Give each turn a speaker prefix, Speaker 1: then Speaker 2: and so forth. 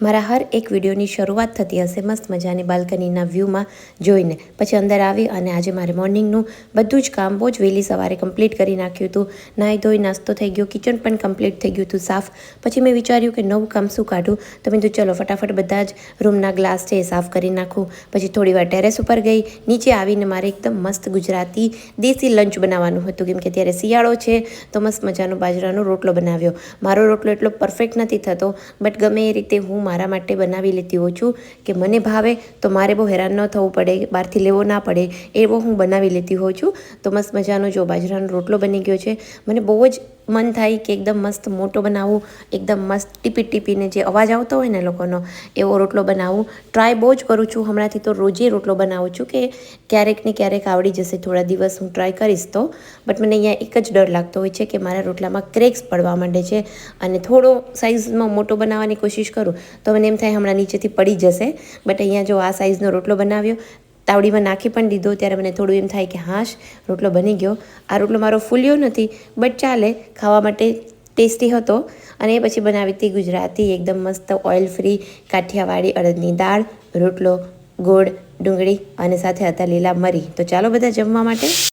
Speaker 1: મારા હર એક વિડીયોની શરૂઆત થતી હશે. મસ્ત મજાની બાલ્કનીના વ્યૂમાં જોઈને. પછી અંદર આવી અને આજે મારે મોર્નિંગનું બધું જ કામ બહુ જ વહેલી સવારે કમ્પ્લીટ કરી નાખ્યું હતું. નાહી ધોઈ નાસ્તો થઈ ગયો, કિચન પણ કમ્પ્લીટ થઈ ગયું હતું સાફ. પછી મેં વિચાર્યું કે નવું કામ શું કાઢું? તો મેં કીધું, ચલો, ફટાફટ બધા જ રૂમના ગ્લાસ છે એ સાફ કરી નાખું. પછી થોડી વાર ટેરેસ ઉપર ગઈ. નીચે આવીને મારે એકદમ મસ્ત ગુજરાતી દેશી લંચ બનાવવાનું હતું. કેમ કે ત્યારે શિયાળો છે, તો મસ્ત મજાનો બાજરાનો રોટલો બનાવ્યો. મારો રોટલો એટલો પરફેક્ટ નથી થતો બટ ગમે એ રીતે હું મારા માટે બનાવી લેતી હોઉં છું કે મને ભાવે તો મારે બહુ હેરાન ન થવું પડે, બહારથી લેવો ના પડે એવો હું બનાવી લેતી હોઉં છું. તો મસ્ત મજાનો જો બાજરાનો રોટલો બની ગયો છે. મને બહુ જ મન થાય કે એકદમ મસ્ત મોટો બનાવું, એકદમ મસ્ત ટીપી ટીપીને જે અવાજ આવતો હોય ને લોકોનો, એવો રોટલો બનાવું. ટ્રાય બહુ જ કરું છું. હમણાંથી તો રોજે રોટલો બનાવું છું કે ક્યારેક ને ક્યારેક આવડી જશે. થોડા દિવસ હું ટ્રાય કરીશ તો. બટ મને અહીંયા એક જ ડર લાગતો હોય છે કે મારા રોટલામાં ક્રેક્સ પડવા માંડે છે અને થોડો સાઇઝમાં મોટો બનાવવાની કોશિશ કરું તો મને એમ થાય હમણાં નીચેથી પડી જશે. બટ અહીંયા જો આ સાઇઝનો રોટલો બનાવ્યો તાવડીમાં નાખી પણ દીધો. ત્યારે મને થોડું એમ થાય કે હાશ, રોટલો બની ગયો. આ રોટલો મારો ફૂલ્યો નથી બટ ચાલે, ખાવા માટે ટેસ્ટી હતો. અને એ પછી બનાવી હતી ગુજરાતી, એકદમ મસ્ત ઓઇલ ફ્રી કાઠિયાવાડી અડદની દાળ, રોટલો, ગોળ, ડુંગળી અને સાથે હતા લીલા મરી. તો ચાલો બધા જમવા માટે.